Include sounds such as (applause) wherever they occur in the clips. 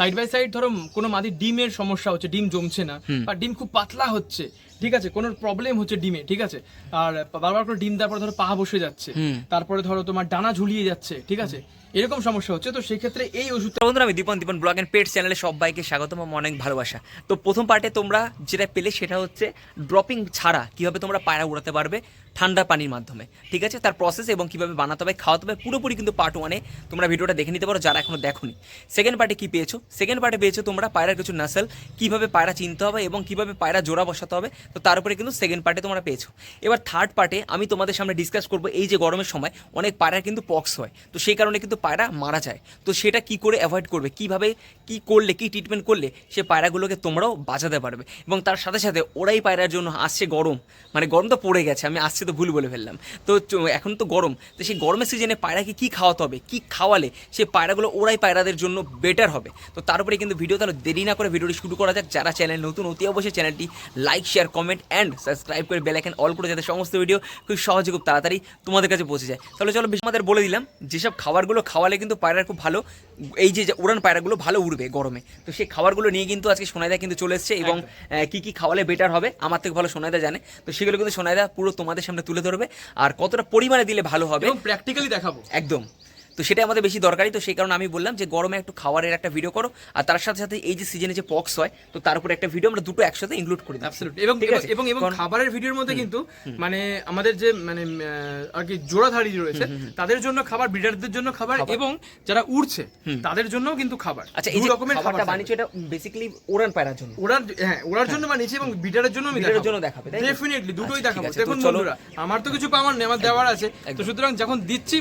Side by side ধরো কোনো মাদির ডিমের সমস্যা হচ্ছে ডিম জমছে না বা ডিম খুব পাতলা হচ্ছে ঠিক আছে? কোনো প্রবলেম হচ্ছে ডিমে ঠিক আছে? আর বারবার করে ডিম দেওয়ার পর ধরো পা বসে যাচ্ছে তারপরে ধরো তোমার ডানা ঝুলিয়ে যাচ্ছে ঠিক আছে? এরকম সমস্যা হচ্ছে তো সেক্ষেত্রে এই ওষুধ বন্ধুরা আমি Dipan Dipan blog and pet চ্যানেলে সবাইকে স্বাগতম এবং অনেক ভালোবাসা। তো প্রথম পার্টে তোমরা যেটা পেলে সেটা হচ্ছে ড্রপিং ছাড়া কীভাবে তোমরা পায়রা উড়াতে পারবে ঠান্ডা পানির মাধ্যমে, ঠিক আছে? তার প্রসেস এবং কীভাবে বানাতে হবে, খাওয়াতে হবে, পুরোপুরি কিন্তু পার্ট ওয়ানে তোমরা ভিডিওটা দেখে নিতে পারো, যারা এখনও দেখোনি। সেকেন্ড পার্টে কি পেয়েছ? সেকেন্ড পার্টে পেয়েছ তোমরা পায়রার কিছু নাসেল কীভাবে পায়রা চিনতে হবে এবং কীভাবে পায়রা জোড়া বসাতে হবে, তো তার উপরে কিন্তু সেকেন্ড পার্টে তোমরা পেয়েছ। এবার থার্ড পার্টে আমি তোমাদের সামনে ডিসকাস করব, এই যে গরমের সময় অনেক পায়রার কিন্তু পক্স হয়, তো সেই কারণে কিন্তু পায়রা মারা যায়। তো সেটা কি করে অ্যাভয়েড করবে? কীভাবে, কি করলে, কি ট্রিটমেন্ট করলে সে পায়রাগুলোকে তোমরাও বাঁচাতে পারবে? এবং তার সাথে সাথে ওরাই পায়রার জন্য আসছে গরম মানে গরম তো পড়ে গেছে, আমি আসছে তো ভুল বলে ফেললাম। তো এখন তো গরম তো সেই গরমের সিজনে পায়রাকে কি খাওয়াতে হবে কী খাওয়ালে সেই পায়রাগুলো ওরাই পায়রাদের জন্য বেটার হবে। তো তারপরে কিন্তু ভিডিও তাহলে দেরি না করে ভিডিওটি শুরু করা যাক। যারা চ্যানেল নতুন অতি অবশ্যই চ্যানেলটি like share comment and subscribe করে বেল আইকন অল করে যাতে সমস্ত ভিডিও খুব সহজে খুব তাড়াতাড়ি তোমাদের কাছে পৌঁছে যায়। তাহলে চলো বেশ আমাদের বলে দিলাম যেসব খাবারগুলো খাওয়ালে কিন্তু পায়রার খুব ভালো এই যে উড়ান পায়রাগুলো ভালো উড়বে গরমে। তো সেই খাবারগুলো নিয়ে কিন্তু আজকে সোনাইদা কিন্তু চলে এসছে এবং কী কি কি খাওয়ালে বেটার হবে আমার থেকে ভালো সোনাইদা জানে। তো সেগুলো কিন্তু সোনাইদা পুরো তোমাদের সামনে তুলে ধরবে আর কতটা পরিমাণে দিলে ভালো হবে এবং প্র্যাকটিক্যালি দেখাবো। একদম। তো সেটাই আমাদের বেশি দরকারি তো সেই কারণে আমি বললাম যে গরমে একটু খাবারের একটা ভিডিও করো। আর তার সাথে সাথে এই যে সিজনে যে পক্স হয় তো তার উপরে একটা ভিডিও আমরা দুটো একসাথে ইনক্লুড করি এবং এবং এবং খাবারের ভিডিওর মধ্যে কিন্তু মানে আমাদের যে মানে আর কি জোড়াধারী রয়েছে তাদের জন্য খাবার ব্রিডারদের জন্য খাবার এবং যারা উড়ছে তাদের জন্যও কিন্তু খাবার। আচ্ছা এই রকমের খাবারটা বানিয়েছে এটা বেসিক্যালি ওরান পায়রার জন্য? ওড়ার হ্যাঁ ওড়ার জন্য বানিয়েছে এবং বিটারের জন্য আমি জন্য দেখাবে, ডেফিনেটলি দুটোই আচ্ছা, দেখাবো। দেখুন বন্ধুরা আমার তো কিছু পাওয়ার নেই আমার দেওয়ার আছে। তো সুতরাং যখন দিচ্ছি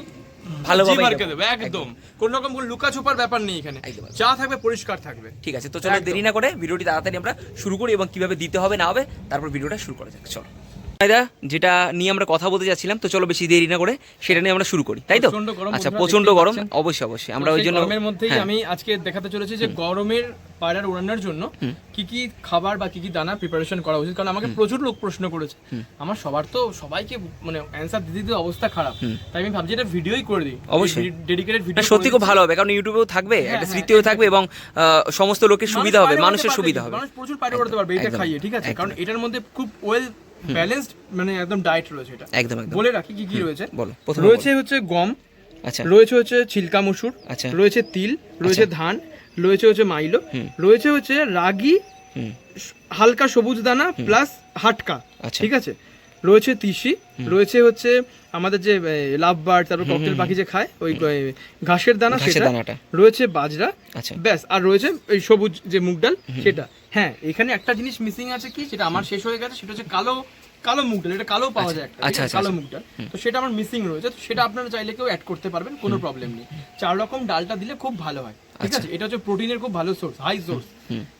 ভালোভাবেই জি মার্কে দেবো। একদম। কোন রকম কোনো লুকা ছুপার ব্যাপার নেই এখানে। যা থাকবে পরিষ্কার থাকবে। ঠিক আছে তো চলো দেরি না করে ভিডিওটি তাড়াতাড়ি আমরা শুরু করি এবং কীভাবে দিতে হবে না হবে তারপর ভিডিওটা শুরু করা যাক। চলো। ফায়দা যেটা নিয়ে আমরা কথা বলতে যাচ্ছিলাম তো চলো বেশি দেরি না করে সেটা নিয়ে আমরা শুরু করি তাই তো? আচ্ছা প্রচণ্ড গরম। অবশ্যই অবশ্যই আমরা ওই জন্য গরমের মধ্যেই হ্যাঁ। আমি আজকে দেখাতে চলেছি যে গরমের পায়রার ওড়ানোর জন্য কি কি খাবার বা কি কি দানা প্রিপারেশন করা উচিত? কারণ আমাকে প্রচুর লোক প্রশ্ন করেছে। আমার সবার তো সবাইকে মানে অ্যান্সার দিতে দিতে অবস্থা খারাপ। তাই আমি ভাবছি এটা ভিডিওই করে দিই। অবশ্যই। ডেডিকেটেড ভিডিও সত্যি খুব ভালো হবে কারণ ইউটিউবেও থাকবে একটা হ্যাঁ, স্মৃতিও থাকবে এবং সমস্ত লোকের সুবিধা হবে মানুষের সুবিধা হবে। মানুষ প্রচুর পায়রা উড়াতে পারবে এটা খাইয়ে ঠিক আছে? কারণ এটার মধ্যে খুব ওয়েল ব্যালেন্সড মানে একদম ডায়েট রয়েছে এটা। একদম একদম। বলে রাখি কি কি রয়েছে? বলো রয়েছে হচ্ছে গম আচ্ছা। রয়েছে হচ্ছে ছিলকা মসুর আচ্ছা। রয়েছে তিল রয়েছে ধান রয়েছে হচ্ছে মাইলো রয়েছে হচ্ছে রাগি হালকা সবুজ দানা প্লাস হাটকা। আচ্ছা। ঠিক আছে? রয়েছে তিসি রয়েছে হচ্ছে আমাদের যে লাভ বার্ড তারপর ককটেল পাখি যে খায় ওই ঘাসের দানা সেটা রয়েছে বাজরা আচ্ছা। ব্যাস আর রয়েছে এই সবুজ যে মুগ ডাল সেটা। হ্যাঁ এখানে একটা জিনিস মিসিং আছে কি সেটা আমার শেষ হয়ে গেছে সেটা হচ্ছে কালো কালো মুগ ডাল এটা কালো পাওয়া যায় একটা আচ্ছা? আচ্ছা, কালো মুগ ডাল। তো সেটা আমার মিসিং রয়েছে তো সেটা আপনারা চাইলে কেউ অ্যাড করতে পারবেন কোনো প্রবলেম নেই। চার রকম ডালটা দিলে খুব ভালো হয় ঠিক আচ্ছা। আছে? এটা হচ্ছে প্রোটিনের খুব ভালো সোর্স হাই সোর্স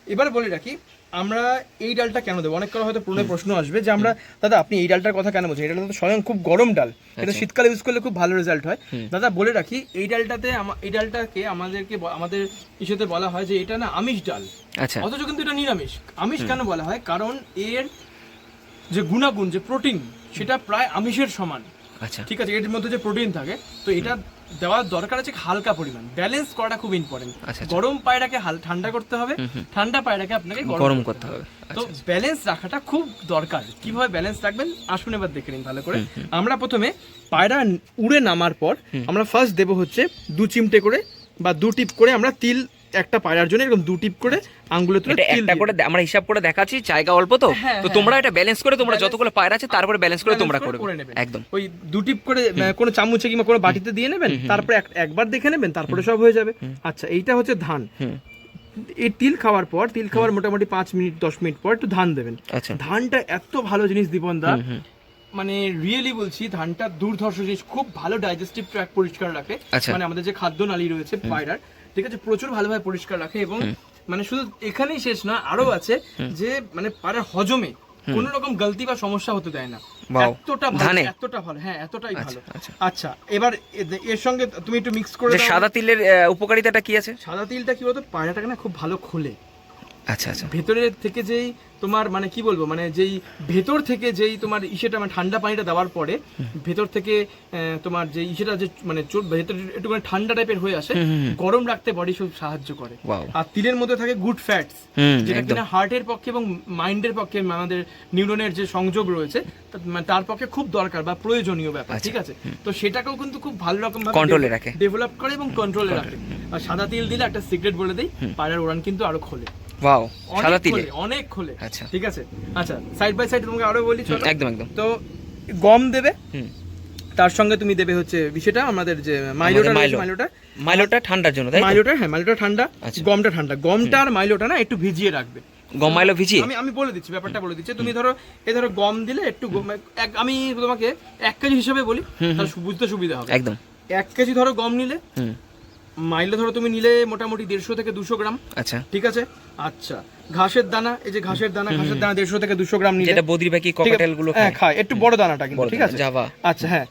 এবার বলে রাখি আমরা এই ডালটা কেন দেবো? অনেক করে হয়তো পুরনো প্রশ্ন আসবে যে আমরা দাদা আপনি এই ডালটার কথা কেন বলছেন? এই ডালটা তো স্বয়ং খুব গরম ডাল। আচ্ছা। এটা শীতকালে ইউজ করলে খুব ভালো রেজাল্ট হয়। দাদা বলে রাখি এই ডালটাতে এই ডালটাকে আমাদেরকে আমাদের ইস্যুতে বলা হয় যে এটা না আমিষ ডাল। আচ্ছা। অথচ কিন্তু এটা নিরামিষ। আমিষ কেন বলা হয়? কারণ এর যে গুণাগুণ যে প্রোটিন সেটা প্রায় আমিষের সমান। আচ্ছা। ঠিক আছে? এর মধ্যে যে প্রোটিন থাকে তো এটা দেওয়ার দরকার আছে হালকা পরিমাণ। ব্যালেন্স করাটা খুব ইম্পর্টেন্ট আচ্ছা, আচ্ছা। গরম পায়রাকে ঠান্ডা করতে হবে। ঠান্ডা পায়রাকে আপনাকে গরম করতে হবে। তো ব্যালেন্স রাখাটা খুব দরকার। কীভাবে ব্যালেন্স রাখবেন? আসুন এবার দেখে নিন ভালো করে। আমরা প্রথমে পায়রা উড়ে নামার পর আমরা ফার্স্ট দেব হচ্ছে দু চিমটে করে বা দু টিপ করে আমরা তিল একটা পায়রার জন্য এরকম দু টিপ করে আঙ্গুলে তুলে একটা করে আমরা হিসাব করে দেখাচ্ছি জায়গা অল্প তো। হ্যাঁ, তো হ্যাঁ, তোমরা এটা ব্যালেন্স করে তোমরা যতগুলো পায়রা আছে তারপরে ব্যালেন্স করে তোমরা করে করবে। একদম। ওই দু টিপ করে কোনো চামচে কিংবা কোনো বাটিতে দিয়ে নেবেন তারপরে একবার দেখে নেবেন তারপরে সব হয়ে যাবে। আচ্ছা এইটা হচ্ছে ধান। এই তিল খাওয়ার পর তিল খাওয়ার মোটামুটি পাঁচ মিনিট দশ মিনিট পর একটু ধান দেবেন। আচ্ছা। ধানটা এত ভালো জিনিস দীপন দা। মানে রিয়েলি বলছি ধানটা দুর্ধর্ষ জিনিস খুব ভালো ডাইজেস্টিভ ট্র্যাক পরিষ্কার রাখে। আচ্ছা। মানে আমাদের যে খাদ্য নালী রয়েছে পায়রার ঠিক আছে প্রচুর ভালোভাবে পরিষ্কার রাখে এবং মানে শুধু এখানেই শেষ না আরও আছে যে মানে পারে হজমে কোন রকম গলতি বা সমস্যা হতে দেয় না। এতটা ভালো এতটা ভালো হ্যাঁ এতটাই ভালো। আচ্ছা। আচ্ছা এবার এর সঙ্গে তুমি একটু মিক্স করে সাদা তিলের উপকারিতাটা কি আছে? সাদা তিলটা কি বলতো? পায়রাটাকে না খুব ভালো খোলে। আচ্ছা আচ্ছা। ভেতরের থেকে যেই তোমার মানে কি বলব মানে যেই ভেতর থেকে যেই তোমার ইসেটা মানে ঠান্ডা পানিটা দেওয়ার পরে ভেতর থেকে তোমার যে ইসেটা যে মানে ভেতর একটু মানে ঠান্ডা টাইপের হয়ে আসে গরম রাখতে বডি খুব সাহায্য করে। আর তিলের মধ্যে থাকে গুড ফ্যাটস যেটা কিনা হার্টের পক্ষে এবং মাইন্ডের পক্ষে আমাদের নিউরনের যে সংযোগ রয়েছে মানে তার পক্ষে খুব দরকার বা প্রয়োজনীয় ব্যাপার ঠিক আছে? তো সেটাকেও কিন্তু খুব ভালো রকম এ রাখে। ডেভেলপ করে এবং কন্ট্রোলে রাখে। আর সাদা তিল দিলে একটা সিক্রেট বলে দেই পায়রার উড়ান কিন্তু আরও খোলে। ওয়াও সাদা তিলে। অনেক খোলে। আচ্ছা। ঠিক আছে। আচ্ছা সাইড বাই সাইড তোমাকে আরও বলি চলো। একদম একদম। তো গম দেবে হুম। তার সঙ্গে তুমি দেবে হচ্ছে বিষয়টা আমাদের যে মাইলোটা মাইলোটা। মাইলোটা ঠান্ডার জন্য তাই মাইলোটা হ্যাঁ মাইলোটা ঠান্ডা আচ্ছা। গমটা ঠান্ডা। গমটা আর মাইলোটা না একটু ভিজিয়ে রাখবে। গম মাইলো ভিজিয়ে? আমি আমি বলে দিচ্ছি ব্যাপারটা বলে দিচ্ছি। তুমি ধরো এ ধরো গম দিলে একটু আমি তোমাকে এক কেজি হিসেবে বলি তাহলে বুঝতে সুবিধা হবে। একদম। এক কেজি ধরো গম নিলে হুম। মাইলে ধরো তুমি নিলে মোটামুটি দেড়শো থেকে দুশো গ্রাম। আচ্ছা। ঠিক আছে? আচ্ছা। ঘাসের দানা এই যে ঘাসের দানা ঘাসের দানা দেড়শো থেকে দুশো গ্রাম নিলে যেটা বদ্রি বাকি? ককাটেলগুলো হ্যাঁ খায়। একটু বড় দানাটা কিন্তু ঠিক আছে? জাভা। আচ্ছা হ্যাঁ।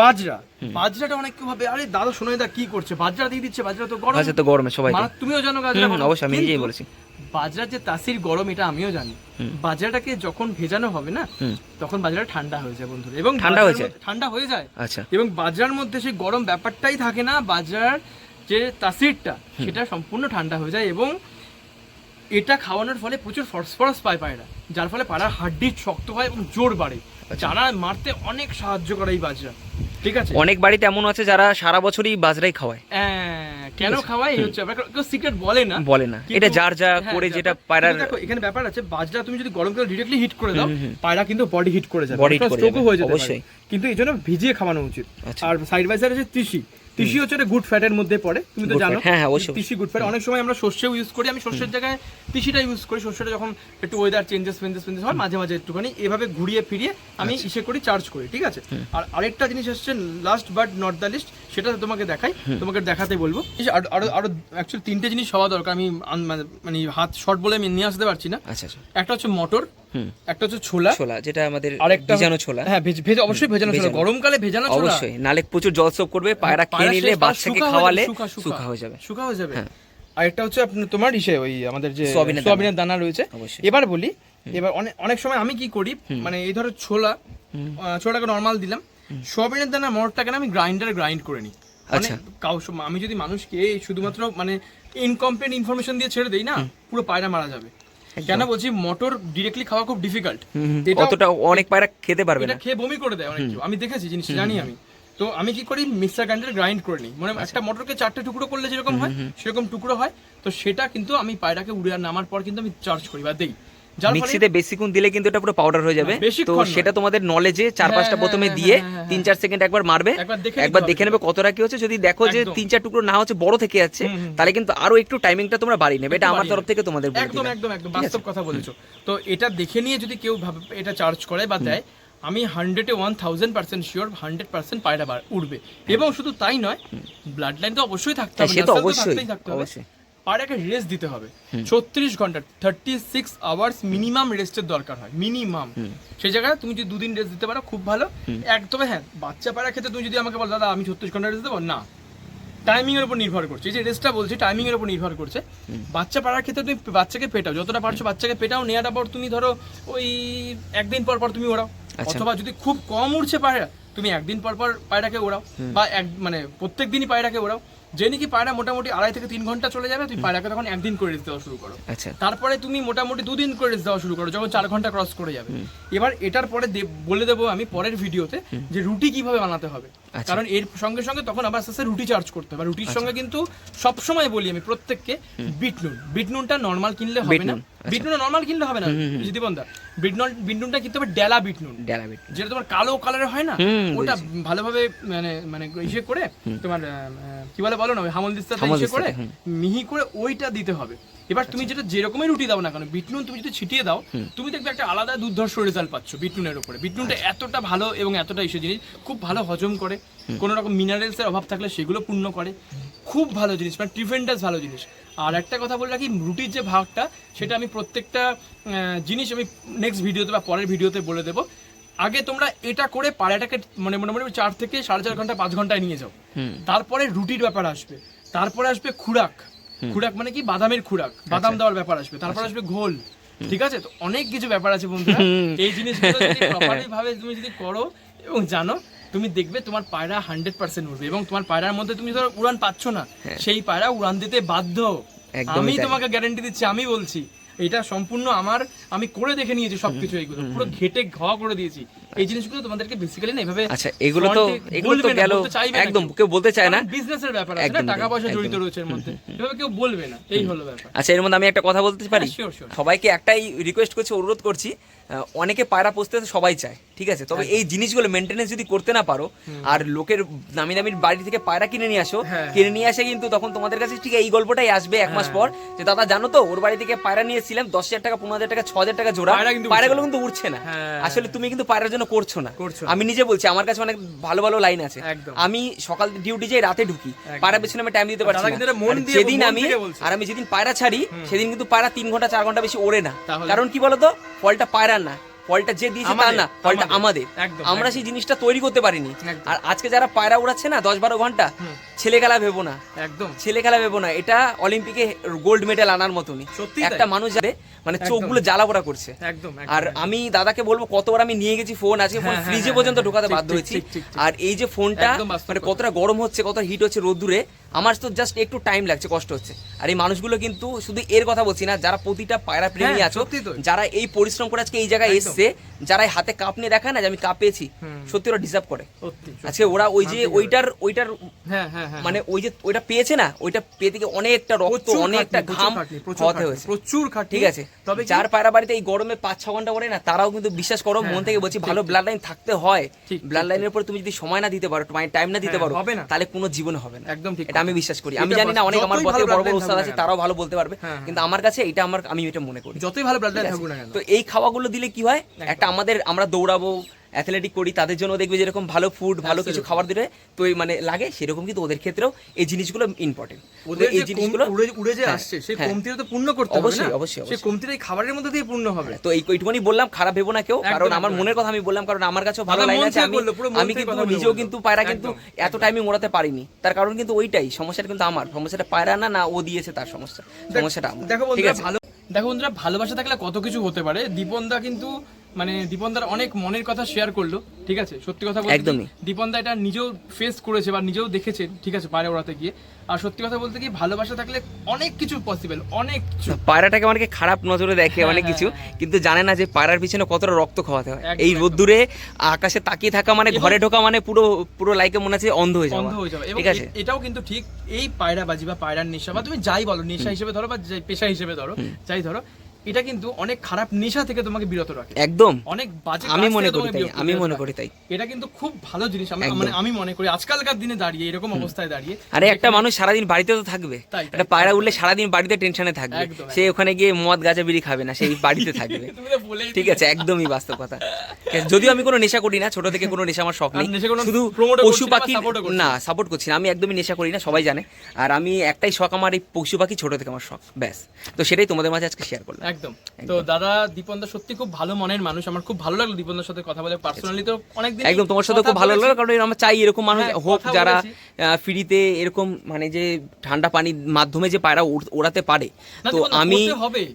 বাজরা। বাজরাটা অনেক কেউ ভাবে আরে দাদা শোনাই দা কি করছে? বাজরা দিয়ে দিচ্ছে বাজরা তো গরম। তো গরমে সবাই তুমিও জানো বাজরা। অবশ্যই, আমি নিজেই বলেছি। বাজরার যে তাসির গরম এটা আমিও জানি। বাজরাটাকে যখন ভেজানো হবে না তখন বাজরা ঠান্ডা হয়ে যায় বন্ধুরা। এবং ঠান্ডা হয়ে যায়? ঠান্ডা হয়ে যায়। আচ্ছা। এবং বাজরার মধ্যে সেই গরম ব্যাপারটাই থাকে না। বাজরার যে তাসিরটা সেটা সম্পূর্ণ ঠান্ডা হয়ে যায় এবং এটা খাওয়ানোর ফলে প্রচুর ফসফরাস পায় পায়রা যার ফলে পায়রার হাড্ডি শক্ত হয় এবং জোর বাড়ে। যারা মারতে অনেক সাহায্য করে এই বাজরা ঠিক আছে? অনেক বাড়িতে এমন আছে যারা সারা বছরই বাজরাই খাওয়ায়। হ্যাঁ, কেন খাওয়াই এই হচ্ছে ব্যাপার। কেউ সিক্রেট বলে না। বলে না। এটা যার যা হ্যাঁ, করে যেটা পায়রা দেখো এখানে ব্যাপার আছে বাজরা তুমি যদি গরম করে ডিরেক্টলি হিট করে দাও পায়রা কিন্তু বডি হিট করে যাবে। Body heat করে যাবে, হয়ে অবশ্যই। কিন্তু এই জন্য ভিজিয়ে খাওয়ানো উচিত। আচ্ছা। আর সাইড বাই সাইড আছে তিসি। তিসি হচ্ছে গুড ফ্যাটের মধ্যে পড়ে তুমি তো জানো। হ্যাঁ, হ্যাঁ, অবশ্যই। তিসি গুড ফ্যাট অনেক সময় আমরা সর্ষেও ইউজ করি আমি সর্ষের জায়গায় তিসিটা ইউজ করি সর্ষেটা যখন একটু ওয়েদার চেঞ্জেস ফেঞ্জেস ফেঞ্জেস হয় মাঝে মাঝে একটুখানি এভাবে ঘুরিয়ে ফিরিয়ে আমি আচ্ছা। ইসে করি চার্জ করি ঠিক আছে? আর আরেকটা জিনিস হচ্ছে last but not the least সেটা তোমাকে দেখাই তোমাকে দেখাতে বলব। আরও আরও অ্যাকচুয়ালি তিনটে জিনিস হওয়া দরকার আমি মানে- মানে হাত শর্ট বলে আমি নিয়ে আসতে পারছি না। আচ্ছা আচ্ছা। একটা হচ্ছে মটর। একটা হচ্ছে ছোলা ছোলা যেটা আমাদের আরেকটা ভিজানো ছোলা। হ্যাঁ ভেজ অবশ্যই ভেজানো ছোলা। গরমকালে ভেজানো ছোলা? অবশ্যই। নালে প্রচুর করবে পায়রা খেয়ে নিলে বাচ্চাকে খাওয়ালে শুকা, হয়ে যাবে। শুকা হয়ে যাবে। হ্যাঁ। আর একটা হচ্ছে আপনার তোমার ইসে ওই আমাদের যে সোয়াবিনের দানা। রয়েছে। এবার বলি এবার অনেক অনেক সময় আমি কি করি মানে এই ধরো ছোলা ছোলাটাকে নর্মাল দিলাম। সোয়াবিনের দানা মরটাকে আমি গ্রাইন্ডারে গ্রাইন্ড করে নিই। মানে আচ্ছা। কাউ আমি যদি মানুষকে শুধুমাত্র মানে ইনকমপ্লিট ইনফরমেশন দিয়ে ছেড়ে দেই না পুরো পায়রা মারা যাবে। কেন বলছি মটর ডিরেক্টলি খাওয়া খুব ডিফিকাল্ট অতটা অনেক পায়রা খেতে পারবে না। খেয়ে বমি করে দেয় অনেক আমি দেখেছি জিনিস জানি আমি। তো আমি কি করি মিক্সার গ্রাইন্ডার গ্রাইন্ড করে নিই। মানে আচ্ছা। একটা মটরকে চারটে টুকরো করলে যেরকম হয় সেরকম টুকরো হয়। তো সেটা কিন্তু আমি পায়রাকে উড়ে নামার পর কিন্তু আমি চার্জ করি বা দেই। মিক্সিতে বেশিক্ষণ দিলে কিন্তু এটা পুরো পাউডার হয়ে যাবে। তো সেটা তোমাদের নলেজে চার হ্যাঁ, পাঁচটা হ্যাঁ, প্রথমে হ্যাঁ, দিয়ে হ্যাঁ, হ্যাঁ, তিন চার সেকেন্ড একবার মারবে। একবার দেখে একবার দেখে। নেবে কতটা কি হচ্ছে। যদি দেখো যে তিন চার টুকরো না হচ্ছে বড় থেকে যাচ্ছে। তাহলে কিন্তু আরও একটু টাইমিংটা তোমরা বাড়িয়ে নেবে। এটা আমার তরফ থেকে তোমাদের একদম একদম একদম। বাস্তব কথা বলেছ। তো এটা দেখে নিয়ে যদি কেউ ভাবে এটা চার্জ করে বা দেয় আমি হান্ড্রেডে one thousand percent sure hundred percent পায়রা উঠবে এবং শুধু তাই নয় ব্লাড লাইন তো অবশ্যই থাকতে হ্যাঁ, হবে সে তো অবশ্যই, থাকতে হবে। অবশ্যই। পায়রাকে রেস্ট দিতে হবে। ছত্রিশ ঘণ্টা থার্টি সিক্স আওয়ার্স মিনিমাম রেস্টের দরকার হয় মিনিমাম সেই জায়গায় তুমি যদি দুদিন রেস্ট দিতে পারো খুব ভালো। একদমে হ্যাঁ বাচ্চা পায়রা ক্ষেত্রে তুমি যদি আমাকে বলো দাদা আমি ছত্রিশ ঘণ্টা রেস্ট দেবো? না। টাইমিং এর উপর নির্ভর করছে। এই যে রেস্টটা বলছি টাইমিং এর উপর নির্ভর করছে। বাচ্চা পাড়ার ক্ষেত্রে তুমি বাচ্চাকে পেটাও। যতটা পারছ বাচ্চাকে পেটাও। নেওয়াটা পর তুমি ধরো ওই একদিন পর পর তুমি ওড়াও। আচ্ছা। অথবা যদি খুব কম উড়ছে পায়রা তুমি একদিন পর পর পায়রাকে ওড়াও। বা এক মানে প্রত্যেক দিনই পায়রাকে ওড়াও। যে নাকি পায়রা মোটামুটি আড়াই থেকে তিন ঘণ্টা চলে যাবে তুমি পায়রাকে তখন একদিন করে দিতে দেওয়া শুরু করো। আচ্ছা। তারপরে তুমি মোটামুটি দুদিন করে রেস্ট দেওয়া শুরু করো যখন চার ঘণ্টা ক্রস করে যাবে। এবার এটার পরে বলে দেবো আমি পরের ভিডিওতে যে রুটি কীভাবে বানাতে হবে। আচ্ছা। কারণ এর সঙ্গে সঙ্গে তখন আবার আস্তে আস্তে রুটি চার্জ করতে হবে। রুটির সঙ্গে কিন্তু সবসময় বলি আমি প্রত্যেককে বিট নুন। বিট নুনটা নর্মাল কিনলে হবে না। আচ্ছা। বিট নর্মাল কিনলে হবে না দীপন্দা বিট নুন বিট নুনটা কিনতে হবে ডেলা বিট নুন ডেলাবিট যেটা তোমার কালো কালারের হয় না ওটা ভালোভাবে মানে মানে ইসে করে তোমার কি বলে বলো না হামল দিস্তাতে ইসে করে মিহি করে ওইটা দিতে হবে। এবার তুমি যেটা যেরকমই রুটি দাও না কেন বিটনুন তুমি যদি ছিটিয়ে দাও তুমি দেখবে একটা আলাদা দুর্ধর্ষ রেজাল্ট পাচ্ছ বিটনুনের উপরে। বিটনুনটা আচ্ছা। এতটা ভালো এবং এতটা ইসে জিনিস খুব ভালো হজম করে। কোনো রকম মিনারেলস এর অভাব থাকলে সেগুলো পূর্ণ করে। খুব ভালো জিনিস মানে ট্রিভেন্ডাস ভালো জিনিস। আর একটা কথা বলে রাখি রুটির যে ভাগটা সেটা আমি প্রত্যেকটা জিনিস আমি নেক্সট ভিডিওতে বা পরের ভিডিওতে বলে দেবো। আগে তোমরা এটা করে পাড়াটাকে মানে মোটামুটি চার থেকে সাড়ে চার ঘণ্টা পাঁচ ঘন্টায় নিয়ে যাও। তারপরে রুটির ব্যাপার আসবে। তারপরে আসবে খুরাক। খুরাক মানে কি? বাদামের খুরাক। বাদাম দেওয়ার ব্যাপার আসবে। তারপর আসবে ঘোল। ঠিক আছে? তো অনেক কিছু ব্যাপার আছে বন্ধুরা। এই জিনিসগুলো যদি প্রপারলি ভাবে তুমি যদি করো এবং জানো তুমি দেখবে তোমার পায়রা হান্ড্রেড পার্সেন্ট উঠবে এবং তোমার পায়রার মধ্যে তুমি ধরো উড়ান পাচ্ছ না সেই পায়রা উড়ান দিতে বাধ্য। আমি তোমাকে গ্যারান্টি দিচ্ছি আমি বলছি এটা সম্পূর্ণ আমার আমি করে দেখে নিয়েছি সবকিছু এইগুলো পুরো ঘেটে ঘা করে দিয়েছি। এই জিনিসগুলো তোমাদেরকে বেসিক্যালি না এভাবে আচ্ছা এগুলো তো এগুলো তো গেল একদম কেউ। বলতে চায় না। বিজনেসের ব্যাপার আছে না টাকা পয়সা জড়িত রয়েছে এর মধ্যে। এভাবে কেউ বলবে না এই হলো ব্যাপার। আচ্ছা এর মধ্যে আমি একটা কথা বলতে পারি। হ্যাঁ. সবাইকে একটাই রিকোয়েস্ট করছি অনুরোধ করছি অনেকে পায়রা পুষতে সবাই চায় ঠিক আছে? তবে এই জিনিসগুলো মেনটেনেন্স যদি করতে না পারো আর লোকের দামি দামি বাড়ি থেকে পায়রা কিনে নিয়ে আসো হ্যাঁ। কিনে নিয়ে আসে কিন্তু তখন তোমাদের কাছে ঠিক এই গল্পটাই আসবে এক মাস পর যে দাদা জানো তো ওর বাড়ি থেকে পায়রা নিয়ে এসেছিলাম দশ হাজার টাকা পনেরো হাজার টাকা ছ হাজার টাকা জোড়া পায়রা পায়রাগুলো কিন্তু উঠছে না। হ্যাঁ। আসলে তুমি কিন্তু পায়রার জন্য করছ না। আমি নিজে বলছি আমার কাছে অনেক ভালো ভালো লাইন আছে। আমি সকাল ডিউটি যাই রাতে ঢুকি পায়রা পেছনে আমি টাইম দিতে পারছি দাদা না। কিন্তু এটা আর দিয়ে- যেদিন আমি আর আমি যেদিন পায়রা ছাড়ি সেদিন কিন্তু পায়রা তিন ঘণ্টা চার ঘণ্টা বেশি ওড়ে না। কারণ কি বলতো? ফলটা পায়রার না। ফলটা যে দিয়েছে আমাদের, না ফলটা আমাদের। আমরা সেই জিনিসটা তৈরি করতে পারিনি। আর আজকে যারা পায়রা উড়াচ্ছে না দশ বারো ঘণ্টা ছেলে খেলা ভেবো না। একদম। ছেলে খেলা ভেবো না। এটা অলিম্পিকে গোল্ড মেডেল আনার মতনই। একটা মানুষ যাবে মানে চোখগুলো জ্বালা পোড়া করছে। একদম আর আমি দাদাকে বলব কতবার আমি নিয়ে গেছি ফোন আজকে ফোন ফ্রিজে পর্যন্ত ঢোকাতে বাধ্য হয়েছি। আর এই যে ফোনটা মানে কতটা গরম হচ্ছে কতটা হিট হচ্ছে রোদ্দুরে আমার তো জাস্ট একটু টাইম লাগছে কষ্ট হচ্ছে। আর এই মানুষগুলো কিন্তু শুধু এর কথা বলছি না যারা প্রতিটা পায়রা প্রেমী হ্যাঁ, আছো যারা এই পরিশ্রম করে আজকে এই জায়গায় এসছে যারা হাতে কাপ নিয়ে দেখায় না যে আমি কাপ পেয়েছি সত্যি ওরা ডিজার্ভ করে। আজকে ওরা ওই যে ওইটার ওইটার হ্যাঁ হ্যাঁ মানে ওই যে ওইটা পেয়েছে না ওইটা পেতে গিয়ে অনেকটা রক্ত অনেকটা ঘাম প্রচুর খাওয়াতে হয়েছে। প্রচুর ঠিক আছে? তবে যার পায়রা বাড়িতে এই গরমে পাঁচ ছ ঘণ্টা করে না তারাও কিন্তু বিশ্বাস করো মন থেকে বলছি ভালো ব্লাড লাইন থাকতে হয়। ব্লাড লাইনের উপর তুমি যদি সময় না দিতে পারো টাইম না দিতে পারো হবে তাহলে কোনো জীবনে হবে না। একদম ঠিক আমি বিশ্বাস করি। আমি জানি না অনেক আমার পথে বড় বড় উস্তাদ আছে তারাও ভালো বলতে পারবে। হ্যাঁ, কিন্তু আমার কাছে এটা আমার আমি এটা মনে করি। যতই ভালো ব্লাড লাইন থাকুক না কেন। তো এই খাওয়াগুলো দিলে কি হয়? একটা আমাদের আমরা দৌড়াবো অ্যাথলেটিক করি তাদের জন্য দেখবে যেরকম ভালো ফুড ভালো কিছু খাবার দিলে তো মানে লাগে সেরকম কিন্তু ওদের ক্ষেত্রেও এই জিনিসগুলো ইম্পর্টেন্ট ওদের এই জিনিসগুলো উড়ে যে হ্যাঁ, আসছে সেই হ্যাঁ। কমতিটা তো পূর্ণ করতে হবে অবশ্যই, অবশ্যই, সেই। কমতিটা এই খাবারের মধ্যে দিয়ে পূর্ণ হবে। তো এই এইটুকুনি বললাম খারাপ ভেবো না কেউ কারণ আমার মনের কথা আমি বললাম কারণ আমার কাছেও ভালো লাইন আছে আমি আমি কিন্তু নিজেও কিন্তু পায়রা কিন্তু এত টাইমিং ওড়াতে পারিনি। তার কারণ কিন্তু ওইটাই সমস্যাটা কিন্তু আমার সমস্যাটা পায়রা না না ও দিয়েছে তার সমস্যা। সমস্যাটা আমার। দেখো বন্ধুরা ভালো দেখো বন্ধুরা ভালোবাসা থাকলে কত কিছু হতে পারে। দীপনদা কিন্তু মানে দীপনদার অনেক মনের কথা শেয়ার করল ঠিক আছে? সত্যি কথা বলতে একদমই। দীপনদা এটা নিজেও ফেস করেছে বা নিজেও দেখেছে ঠিক আছে পায়রা ওড়াতে গিয়ে। আর সত্যি কথা বলতে কি ভালোবাসা থাকলে অনেক কিছু পসিবল অনেক পায়রাটাকে অনেকে খারাপ নজরে দেখে হ্যাঁ, অনেক হ্যাঁ, কিছু হ্যাঁ। কিন্তু জানে না যে পায়রার পিছনে কতটা রক্ত খাওয়াতে হয়। এই রোদ্দুরে আকাশে তাকিয়ে থাকা মানে ঘরে ঢোকা মানে পুরো পুরো লাইকে মনে আছে অন্ধ হয়ে যাওয়া। বন্ধ হয়ে যাবে ঠিক আছে? এটাও কিন্তু ঠিক এই পায়রাবাজি বা পায়রার নেশা বা তুমি যাই বলো নেশা হিসেবে ধরো বা পেশা হিসেবে ধরো যাই ধরো এটা কিন্তু অনেক খারাপ নেশা থেকে তোমাকে বিরত রাখে। একদম। অনেক বাজে আমি মনে করি তাই আমি মনে করি তাই। এটা কিন্তু খুব ভালো জিনিস মানে আমি মনে করি আজকালকার দিনে দাঁড়িয়ে এরকম অবস্থায় দাঁড়িয়ে আরে একটা মানুষ সারাদিন বাড়িতে তো থাকবে। একটা পায়রা উঠলে সারাদিন বাড়িতে টেনশনে থাকবে। সে ওখানে গিয়ে মদ গাঁজা বিড়ি খাবে না সেই বাড়িতে থাকবে। (laughs) ঠিক আছে একদমই বাস্তব কথা। যদিও আমি কোনো নেশা করি না ছোট থেকে কোনো নেশা আমার শখ নেই। শুধু পশু পাখি না সাপোর্ট করছি না। আমি একদমই নেশা করি না সবাই জানে। আর আমি একটাই শখ আমার এই পশু পাখি ছোট থেকে আমার শখ ব্যাস। তো সেটাই তোমাদের মাঝে আজকে শেয়ার করলাম। একদম। তো দাদা দীপনদা সত্যি খুব ভালো মনের মানুষ। আমার খুব ভালো লাগল দীপনদার সাথে কথা বলে। পার্সোনালি তো অনেকদিন একদম তোমার সাথে খুব ভালো লাগল কারণ আমরা চাই এরকম মানুষ হ্যাঁ, হোক যারা ফ্রিতে এরকম মানে যে ঠান্ডা পানির মাধ্যমে যে পায়রা ওড়াতে পারে। তো আমি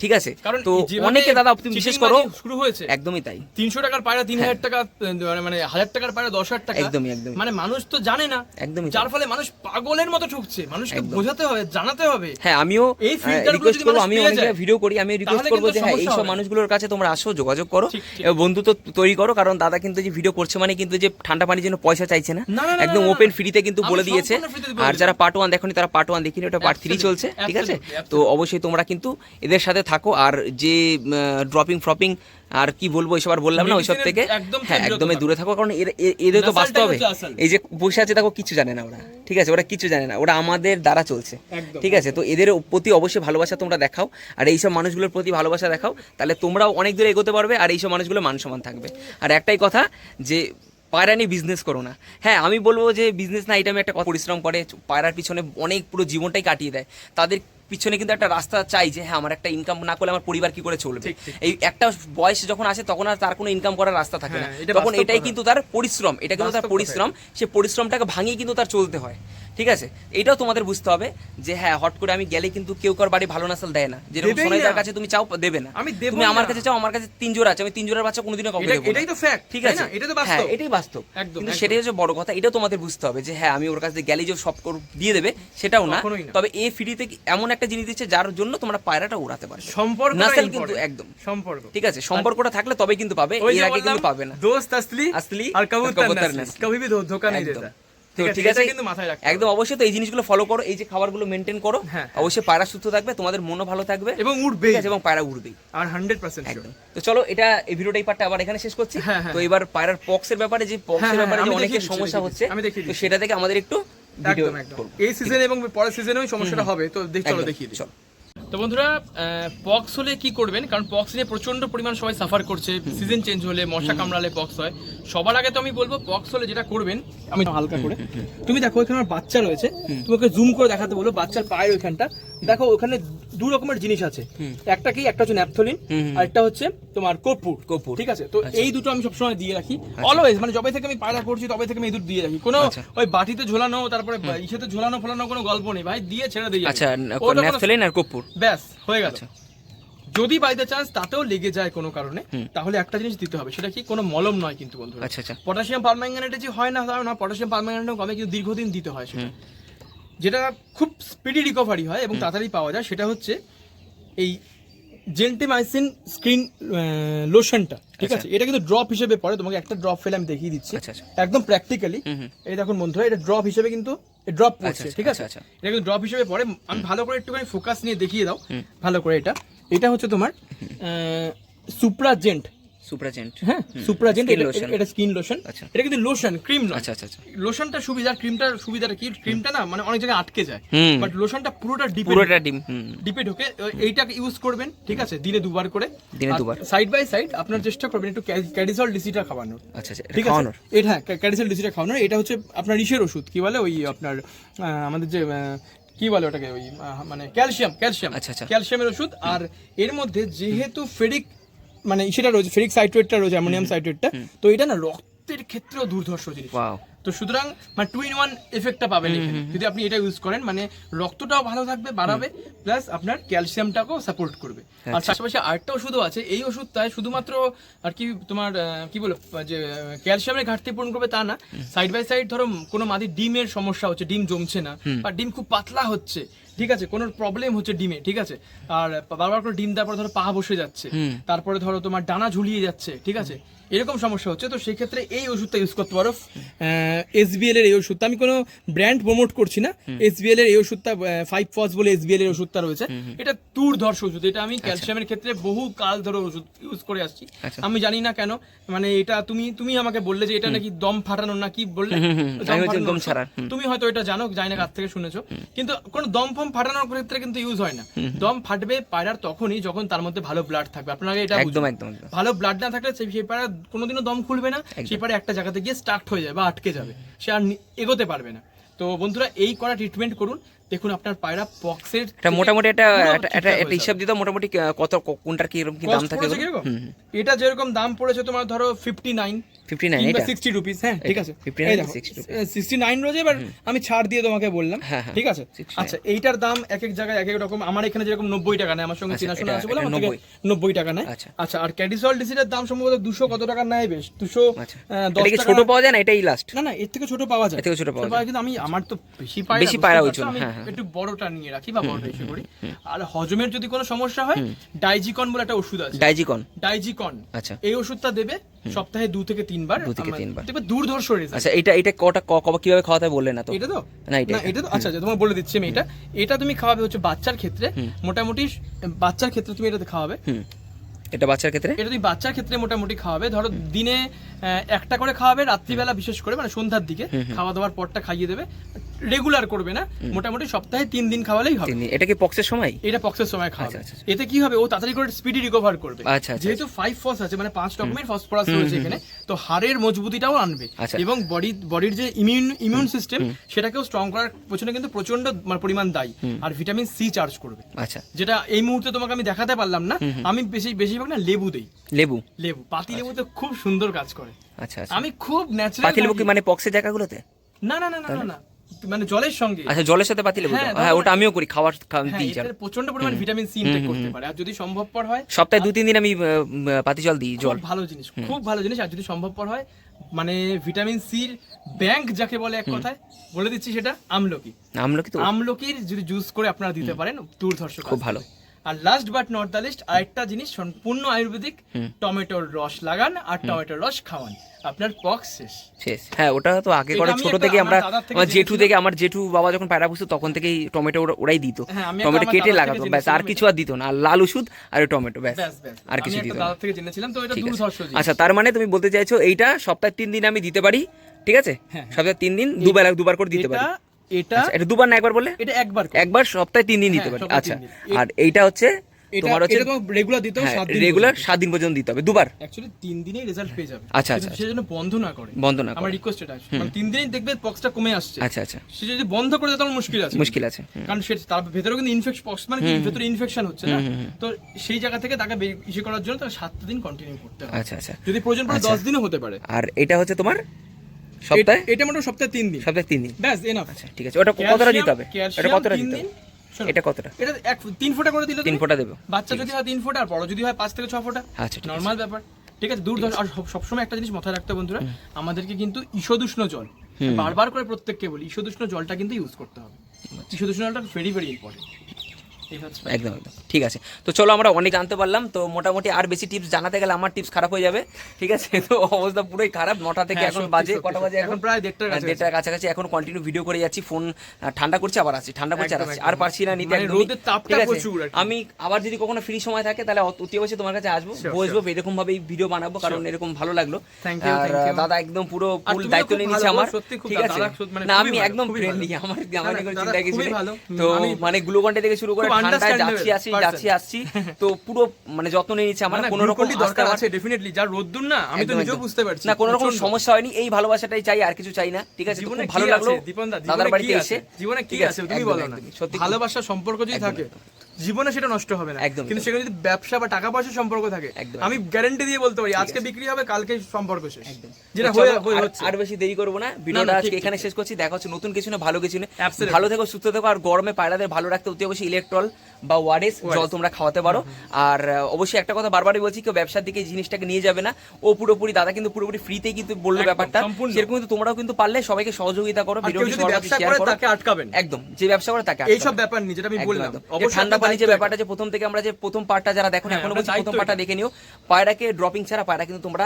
ঠিক আছে তো অনেকে দাদা তুমি বিশেষ করো শুরু হয়েছে একদমই তাই। তিনশো টাকার পায়রা তিন হাজার টাকা মানে- মানে হাজার টাকার পায়রা দশ হাজার টাকা হ্যাঁ। একদমই, একদমই। মানে মানুষ তো জানে না। একদমই যার ফলে মানুষ পাগলের মতো ঠকছে। মানুষকে বোঝাতে হবে জানাতে হবে। হ্যাঁ আমিও এই filter গুলো যদি আমি অনেক ভিডিও করি আমি রিকোয়েস্ট করব যে হ্যাঁ এইসব মানুষগুলোর কাছে তোমরা আসো যোগাযোগ করো বন্ধুত্ব তৈরি করো কারণ দাদা কিন্তু যে ভিডিও করছে মানে কিন্তু যে ঠান্ডা পানির জন্য পয়সা চাইছে না। একদম ওপেন। ফ্রিতে কিন্তু বলে দিয়েছে। আর যারা পার্ট ওয়ান দেখনি তারা পার্ট ওয়ান দেখিনি ওটা পার্ট থ্রি চলছে ঠিক আছে? তো অবশ্যই তোমরা কিন্তু এদের সাথে থাকো আর যে ড্রপিং ফ্রপিং আর কি বলব এইসব আর বললাম না ওইসব থেকে। হ্যাঁ একদমই দূরে থাকো কারণ এদের তো হচ্ছে আসল। এই যে বসে আছে দেখো কিছু জানে না ওরা। ঠিক আছে ওরা কিছু জানে না ওরা আমাদের দ্বারা চলছে। ঠিক আছে তো এদের প্রতি অবশ্যই ভালোবাসা তোমরা দেখাও। আর এইসব মানুষগুলোর প্রতি ভালোবাসা দেখাও তাহলে তোমরাও অনেক দূরে এগোতে পারবে আর এইসব মানুষগুলো মান সমান থাকবে। আর একটাই কথা যে পায়রা নিয়ে বিজনেস করো না। হ্যাঁ আমি বলব যে বিজনেস না এটা আমি একটা পরিশ্রম করে পায়রার পিছনে অনেক পুরো জীবনটাই কাটিয়ে দেয়। তাদের পিছনে কিন্তু একটা রাস্তা চাই যে হ্যাঁ আমার একটা ইনকাম না করলে আমার পরিবার কি করে চলবে। এই একটা বয়স যখন আসে তখন আর তার কোনো ইনকাম করার রাস্তা থাকে না। হ্যাঁ, তখন এটাই কিন্তু তার পরিশ্রম। এটা কিন্তু তার পরিশ্রম। সে পরিশ্রমটাকে ভাঙিয়ে কিন্তু তার চলতে হয়। ঠিক আছে? এটাও তোমাদের বুঝতে হবে যে হ্যাঁ হট করে আমি গেলে কিন্তু কেউ কার বাড়ি ভালো নাসাল দেয় না। যেরকম সোনাইদার কাছে তুমি চাও দেবে না। আমি তুমি আমার কাছে চাও আমার কাছে তিন জোড়া আছে। আমি তিন জোড়ার বাচ্চা কোনোদিনও কখনো দেবো এটাই তো fact, ঠিক আছে? এটা তো হ্যাঁ বাস্তব। এটাই বাস্তব। কিন্তু সেটাই হচ্ছে বড় কথা। এটাও তোমাদের বুঝতে হবে যে হ্যাঁ আমি ওর কাছে গেলে যে সব দিয়ে দেবে সেটাও না। তবে এ ফ্রিতে এমন একটা একটা জিনিস দিচ্ছে যার জন্য তোমরা পায়রাটা উড়াতে পারবে। সম্পর্ক নাসেল কিন্তু একদম। সম্পর্ক। ঠিক আছে সম্পর্কটা থাকলে তবেই কিন্তু পাবে এর আগে কিন্তু পাবে না। দোস্ত আসলি আসলি আর কবুতর কবি ভি ধোকা নেই দেতা একদম অবশ্যই তো এই জিনিসগুলো ফলো করো এই যে মেনটেন করো অবশ্যই পায়রা সুস্থ থাকবে তোমাদের মনও ভালো থাকবে। এবং উঠবে এবং পায়রা উঠবে আর হান্ড্রেড পার্সেন্ট তো চলো এটা এই ভিডিওটা পার্টটা আবার এখানে শেষ করছি। তো এবার পায়রার পক্সের ব্যাপারে যে পক্সের ব্যাপারে অনেক সমস্যা হচ্ছে সেটা থেকে আমাদের একটু একদম একদম। এই সিজনে এবং পরের সিজনেও সমস্যাটা হবে তো দেখ চলো দেখিয়ে দিই। তো বন্ধুরা পক্স হলে কি করবেন? কারণ পক্স নিয়ে প্রচণ্ড পরিমাণ সবাই সাফার করছে। সিজন চেঞ্জ হলে মশা কামড়ালে পক্স হয়। সবার আগে তো আমি বলব পক্স হলে যেটা করবেন আমি হালকা করে। তুমি দেখো ওখানে আমার বাচ্চা রয়েছে। তোমাকে জুম করে দেখাতে বলো বাচ্চার পায়ের ওইখানটা। দেখো ওখানে দু রকমের জিনিস আছে। একটা কি একটা হচ্ছে ন্যাপথলিন আর একটা হচ্ছে তোমার কর্পূর। কর্পূর। ঠিক আছে? তো এই দুটো আমি সবসময় দিয়ে রাখি। অলওয়েজ মানে যবে থেকে আমি পায়রা করছি তবে থেকে আমি এই দুটো দিয়ে রাখি। কোনো আচ্ছা। ওই বাটিতে ঝোলানো তারপরে ইসেতে ঝোলানো ফোলানো কোনো গল্প নেই। ভাই দিয়ে ছেড়ে দিই। আচ্ছা ন্যাপথলিন আর কর্পূর। ব্যাস হয়ে গেল। আচ্ছা। যদি বাই দ্য চান্স তাতেও লেগে যায় কোনো কারণে তাহলে একটা জিনিস দিতে হবে সেটা কি কোনো মলম নয় কিন্তু বন্ধু আচ্ছা আচ্ছা। পটাশিয়াম পারম্যাঙ্গানেটে যে হয় না তাও না পটাশিয়াম পারম্যাঙ্গানেটও কমে কিন্তু দীর্ঘদিন দিতে হয় সেটা। যেটা খুব স্পিডি রিকভারি হয় এবং তাড়াতাড়ি পাওয়া যায় সেটা হচ্ছে এই জেন্টিমাইসিন স্ক্রিন লোশনটা ঠিক আচ্ছা। আছে? এটা কিন্তু ড্রপ হিসেবে পড়ে তোমাকে একটা ড্রপ ফেলে আমি দেখিয়ে দিচ্ছি। আচ্ছা, আচ্ছা। একদম প্র্যাকটিক্যালি এই দেখুন বন্ধুরা এটা ড্রপ হিসেবে কিন্তু ড্রপ পড়ছে ঠিক আছে। এটা কিন্তু ড্রপ হিসেবে পড়ে। আমি ভালো করে একটুখানি ফোকাস নিয়ে দেখিয়ে দাও। ভালো করে এটা। এটা হচ্ছে তোমার সুপ্রাজেন্ট সুপ্রাজেন্ট হ্যাঁ সুপ্রাজেন্ট এটা স্কিন লোশন আচ্ছা। এটা কিন্তু লোশন ক্রিম নয় আচ্ছা আচ্ছা লোশনটা সুবিধা ক্রিমটার সুবিধাটা কি? ক্রিমটা না মানে অনেক জায়গায় আটকে যায়। বাট লোশনটা পুরোটা ডিপে পুরোটা ডিম ডিপে ঢোকে। ইউজ করবেন ঠিক আছে? দিনে দুবার করে। দিনে দুবার। সাইড বাই সাইড আপনার চেষ্টা করবেন একটু ক্যাডিসল ডিসিটা খাওয়ানোর। আচ্ছা আচ্ছা ঠিক আছে? এটা হ্যাঁ ক্যাডিসল ডিসিটা খাওয়ানোর। এটা হচ্ছে আপনার ইসের ওষুধ। কি বলে ওই আপনার আমাদের যে কি বলে ওটাকে ওই মানে ক্যালসিয়াম ক্যালসিয়াম। আচ্ছা, আচ্ছা। ক্যালসিয়ামের ওষুধ। আর এর মধ্যে যেহেতু ফেরিক মানে সেটা রয়েছে ফেরিক সাইট্রেটটা রয়েছে অ্যামোনিয়াম সাইট্রেটটা তো এটা না রক্তের ক্ষেত্রেও দুর্ধর্ষ জিনিস। তো সুতরাং মানে টু ইন ওয়ান এফেক্টটা পাবেন যদি আপনি এটা ইউজ করেন মানে রক্তটাও ভালো থাকবে বাড়াবে প্লাস আপনার ক্যালসিয়ামটাকেও সাপোর্ট করবে। আচ্ছা। আর পাশাপাশি আরেকটা ওষুধও আছে এই ওষুধটায় শুধুমাত্র আর কি তোমার কি বলো যে ক্যালসিয়ামের ঘাটতি পূরণ করবে তা না। সাইড বাই সাইড ধরো কোনো মাদির ডিমের সমস্যা হচ্ছে ডিম জমছে না বা ডিম খুব পাতলা হচ্ছে ঠিক আছে কোনো প্রবলেম হচ্ছে ডিমে ঠিক আছে? আর বারবার করে ডিম দেওয়ার পর ধরো পা বসে যাচ্ছে তারপরে ধরো তোমার ডানা ঝুলিয়ে যাচ্ছে ঠিক আছে? এরকম সমস্যা হচ্ছে তো সেক্ষেত্রে এই ওষুধটা ইউজ করতে পারো। এসবিএল এর এই ওষুধটা আমি কোনো ব্র্যান্ড প্রমোট করছি না এসবিএল এর এই ওষুধটা ফাইভ ফস বলে এসবিএল এর ওষুধটা রয়েছে। এটা দুর্ধর্ষ ওষুধ এটা আমি ক্যালসিয়ামের ক্ষেত্রে বহু কাল ধরে ওষুধ ইউজ করে আসছি। আচ্ছা। আমি জানি না কেন মানে এটা তুমি তুমি আমাকে বললে যে এটা নাকি দম ফাটানো না কি বললে। তুমি হয়তো এটা জানো জানি না কাছ থেকে শুনেছো। কিন্তু কোনো দম ফম ফাটানোর ক্ষেত্রে কিন্তু ইউজ হয় না। দম ফাটবে পায়রার তখনই যখন তার মধ্যে ভালো ব্লাড থাকবে। আপনাকে এটা একদম একদম ভালো ব্লাড না থাকলে সেই পায়রা কোনোদিনও দম খুলবে না সেই পায়রা একটা জায়গাতে গিয়ে স্টার্ট হয়ে যাবে বা আটকে যাবে। সে আর এগোতে পারবে না। তো বন্ধুরা এই করা ট্রিটমেন্ট করুন। দেখুন আপনার পায়রা পক্সের এটা মোটামুটি ঠিকঠাক একটা হয়ে হিসাব দিতে মোটামুটি কত কোনটার কি এরকম কি দাম থাকে এটা যেরকম দাম পড়েছে তোমার ধরো ফিফটি নাইন ফিফটি নাইন এটা সিক্সটি রুপিস হ্যাঁ ঠিক আছে। 59 এই দেখো 60 rupees। সিক্সটি নাইন রয়েছে এবার আমি ছাড় দিয়ে তোমাকে বললাম হ্যাঁ, হ্যাঁ, ঠিক আছে? আচ্ছা এইটার দাম এক এক জায়গায় এক এক রকম আমার এখানে যেরকম নব্বই টাকা নেয় আমার সঙ্গে আচ্ছা, চেনাশোনা আছে বলে আমার থেকে নব্বই। টাকা নেয়। আচ্ছা। আচ্ছা আর ক্যাডিসল ডিসিটার দাম সম্ভবত দুশো কত টাকা নেয় বেশ? দুশো আচ্ছা। দশ টাকা ছোট পাওয়া যায় না? এটাই লাস্ট না না এর থেকে ছোট পাওয়া যায়। এর থেকে ছোট পাওয়া যায়। কিন্তু আমি আমার তো বেশি পাই বেশি পায়রা ওই জন্য, আমি হ্যাঁ, হ্যাঁ। একটু বড়টা নিয়ে রাখি বা বড়টা ইস্যু করি। আর হজমের যদি কোনো সমস্যা হয় ডাইজিকন বলে একটা ওষুধ আছে। ডাইজিকন ডাইজিকন আচ্ছা। এই ওষুধটা দেবে সপ্তাহে দু থেকে তিনবার দু থেকে তিনবার। দেখবে দুর্ধর্ষ রেজাল্ট আচ্ছা এটা এটা কটা কবে কীভাবে খাওয়াতে বললে না তো? এটা তো? না, এটা- এটা তো আচ্ছা আচ্ছা তোমার বলে দিচ্ছি আমি এটা। এটা তুমি খাওয়াবে হচ্ছে বাচ্চার ক্ষেত্রে। মোটামুটি বাচ্চার ক্ষেত্রে তুমি এটা খাওয়াবে। এটা বাচ্চার ক্ষেত্রে? এটা তুমি বাচ্চার ক্ষেত্রে মোটামুটি খাওয়াবে। ধরো দিনে একটা করে খাওয়াবে রাত্রিবেলা বিশেষ করে মানে সন্ধ্যার দিকে। খাওয়া দাওয়ার পরটা খাইয়ে দেবে। রেগুলার করবে না মোটামুটি সপ্তাহে তিন দিন খাওয়ালেই হবে। এটা কি পক্সের সময়? এটা পক্সের সময় খাওয়াবে। আচ্ছা, আচ্ছা, এতে কি হবে? ও তাড়াতাড়ি করে স্পিডি রিকভার করবে। আচ্ছা, আচ্ছা, যেহেতু ফাইভ ফস আছে মানে পাঁচ রকমের ফসফরাস রয়েছে এখানে তো হাড়ের মজবুতিটাও আনবে আচ্ছা। এবং বডি বডির যে ইমিউন ইমিউন সিস্টেম সেটাকেও স্ট্রং করার পেছনে কিন্তু প্রচণ্ড পরিমাণ দায়ী। আর ভিটামিন সি চার্জ করবে। আচ্ছা। যেটা এই মুহূর্তে তোমাকে আমি দেখাতে পারলাম না আমি বেশি বেশিরভাগ না লেবু দেই। লেবু? লেবু পাতি লেবু তো খুব সুন্দর কাজ করে। আচ্ছা আচ্ছা। আমি খুব ন্যাচারাল পাতি লেবু কি মানে পক্সের জায়গাগুলোতে? না না না না না, না। মানে জলের সঙ্গে। আচ্ছা জলের সাথে পাতি লেবু হ্যাঁ, হ্যাঁ ওটা আমিও করি খাওয়ার হ্যাঁ দিই জল প্রচণ্ড পরিমাণ ভিটামিন সি ইনটেক করতে পারে। আর যদি সম্ভবপর হয় সপ্তাহে দু তিন দিন আমি পাতি জল দিই জল। ভালো জিনিস খুব ভালো জিনিস। আর যদি সম্ভবপর হয় মানে ভিটামিন সির ব্যাংক যাকে বলে এক কথায় বলে দিচ্ছি সেটা আমলকি। আমলকি তো আমলকির যদি জুস করে আপনারা দিতে পারেন দুর্ধর্ষ খুব ভালো। আর last but not the least আরেকটা জিনিস সম্পূর্ণ আয়ুর্বেদিক টমেটোর রস লাগান আর টমেটোর রস খাওয়ান। আপনার পক্স শেষ। শেষ। হ্যাঁ ওটা তো আগে করে ছোট থেকে আমরা আমার জেঠু থেকে আমার জেঠু বাবা যখন পায়রা বুঝতো তখন থেকেই টমেটো ওরাই দিত। হ্যাঁ, টমেটো কেটে লাগাতো ব্যাস আর কিছু আর দিত না। আর লাল ওষুধ আর টমেটো ব্যাস আর কিছু দিত না। থেকে জেনেছিলাম তো এটা ঠিক আছে। আচ্ছা তার মানে তুমি বলতে চাইছো এইটা সপ্তাহে তিন দিন আমি দিতে পারি ঠিক আছে? হ্যাঁ। সপ্তাহে তিন দিন দুবার দুবার করে দিতে পারি। এটা এটা আচ্ছা দুবার না একবার বললে? এটা একবার একবার সপ্তাহে তিন দিন দিতে হ্যাঁ, পারি। আচ্ছা আর এইটা হচ্ছে তোমার হচ্ছে রেগুলার দিতেও হ্যাঁ সাত দিন রেগুলার সাত দিন পর্যন্ত দিতে হবে। দুবার? অ্যাকচুয়ালি তিন দিনেই রেজাল্ট পেয়ে যাবে। আচ্ছা, আচ্ছা, সে যেন বন্ধ না করে। বন্ধ না করে। আমার রিকোয়েস্ট এটা মানে তিন দিনেই দেখবে পক্সটা কমে আসছে। আচ্ছা আচ্ছা। সে যদি বন্ধ করে দেয় মুশকিল আছে। মুশকিল আছে কারণ সে তার ভেতরে কিন্তু ইনফেকশন পক্স মানে কি? ভেতরে ইনফেকশন হচ্ছে না। তো সেই জায়গা থেকে তাকে ইসে করার জন্য তাকে সাতটা দিন কন্টিনিউ করতে হবে। আচ্ছা আচ্ছা। যদি প্রয়োজন পড়ে দশ দিনও হতে পারে। আর এটা হচ্ছে তোমার সপ্তাহে? এটা- মোটামুটি সপ্তাহে তিন দিন। সপ্তাহে তিন দিন। ব্যাস এনাফ আচ্ছা ঠিক আছে। ওটা কতটা দিতে হবে? এটা কতটা দিতে হবে? এটা কতটা? এটা এক তিন ফোঁটা করে দিলে তিন ফোঁটা দেবো। বাচ্চা যদি হয় তিন ফোঁটা আর বড় যদি হয় পাঁচ থেকে ছ ফোঁটা। আচ্ছা নর্মাল ব্যাপার। ঠিক আছে দূর আর সবসময় একটা জিনিস মাথায় রাখতে বন্ধুরা আমাদেরকে কিন্তু ঈশদুষ্ণ জল। বারবার করে প্রত্যেককে বলি ঈশদুষ্ণ জলটা কিন্তু ইউজ করতে হবে। আচ্ছা। ঈশদুষ্ণ জলটা ভেরি ভেরি ইম্পর্টেন্ট একদম একদম। ঠিক আছে। তো চলো আমরা অনেক জানতে পারলাম। তো মোটামুটি আর বেশি টিপস জানাতে গেলে আমার টিপস খারাপ হয়ে যাবে। ঠিক আছে? (laughs) তো অবস্থা পুরোই খারাপ। নটা থেকে হ্যাঁ, এখন বাজে কটা বাজে এখন? প্রায় দেড়টার হ্যাঁ, কাছাকাছি। দেড়টার কাছাকাছি। এখন কন্টিনিউ ভিডিও করে যাচ্ছি। ফোন ঠান্ডা করছে আবার আসছি। ঠান্ডা করছে আর আসছি। আর পারছি না নিতে মানে ঠিক আছে? আমি আবার যদি কখনো ফ্রি সময় থাকে তাহলে অতি অবশ্যই তোমার কাছে আসব। বসবো এরকম ভাবে ভিডিও বানাবো কারণ এরকম ভালো লাগল। আর দাদা একদম পুরো ফুল দায়িত্ব নিয়ে নিচ্ছে আমার। সত্যি ঠিক আছে? মানে না আমি একদম ফ্রেন্ডলি আমার আমার চিন্তা কিছু তো মানে গ্লুকন্ডে থেকে শুরু করে ঠান্ডায় যাচ্ছি understandable যাচ্ছি আসছি তো পুরো মানে যত্ন নিয়ে নিচ্ছে আমার কোনো রকম দরকার আছে ডেফিনেটলি যা রোদ্দুর না আমি তো নিজেও বুঝতে পারছি। না কোনো রকম সমস্যা হয়নি এই ভালোবাসাটাই চাই আর কিছু চাই না ঠিক আছে? জীবনে ভালো লাগল। দাদার জীবনে বাড়িতে এসে জীবনে কি ঠিক আছে? তুমি বলো না। সত্যি ভালোবাসা সম্পর্ক যদি থাকে জীবনে সেটা নষ্ট হবে না। একদমই কিন্তু সেখানে যদি ব্যবসা বা টাকা পয়সার সম্পর্ক থাকে আমি গ্যারান্টি দিয়ে বলতে পারি আজকে বিক্রি হবে কালকে সম্পর্ক শেষ। যেটা আর- হচ্ছে। আর বেশি দেরি করব না। ভিডিওটা আজকে এখানে শেষ করছি। দেখা হচ্ছে নতুন কিছু না ভালো কিছু না। ভালো থেকো সুস্থ থেকো আর গরমে পায়রাদের ভালো রাখতে অতি অবশ্যই ইলেকট্রল বা ওয়ারেস জল তোমরা খাওয়াতে পারো। আর অবশ্যই একটা কথা বারবারই বলছি কেউ ব্যবসার দিকে জিনিসটাকে নিয়ে যাবে না। ও পুরোপুরি দাদা কিন্তু পুরোপুরি ফ্রিতেই কিন্তু বলল ব্যাপারটা। সেরকম কিন্তু তোমরাও কিন্তু পারলে সবাইকে সহযোগিতা করো ব্যবসা শেয়ার করে করো। তাকে আটকাবেন। একদম যে ব্যবসা করে তাকে এইসব। ব্যাপার নিয়ে যেটা আমি বললাম। অবশ্যই ঠান্ডা পানি যে ব্যাপারটা যে প্রথম থেকে আমরা যে প্রথম পার্টটা যারা দেখো হ্যাঁ, এখনও বলছি প্রথম পার্টটা দেখে নিও। পায়রাকে ড্রপিং ছাড়া পায়রা কিন্তু তোমরা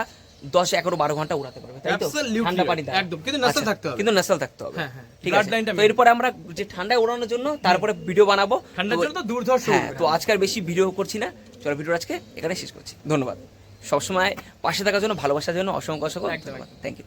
দশ এগারো বারো ঘণ্টা উড়াতে পারবে তাই তো? ঠান্ডা পানি একদম, কিন্তু নাসাল আচ্ছা, থাকতে হবে। কিন্তু নাসাল থাকতে হবে। হ্যাঁ, হ্যাঁ, ঠিক আছে। তো এরপরে আমরা যে ঠান্ডায় ওড়ানোর জন্য তারপরে ভিডিও বানাবো। ঠান্ডার তো- জন্য তো দুর্ধর্ষ হ্যাঁ তো আজকে আর বেশি ভিডিও করছি না। চলো ভিডিও আজকে এখানে শেষ করছি। ধন্যবাদ। সবসময় পাশে থাকার জন্য ভালোবাসার জন্য অসংখ্য অসংখ্য ধন্যবাদ। Thank you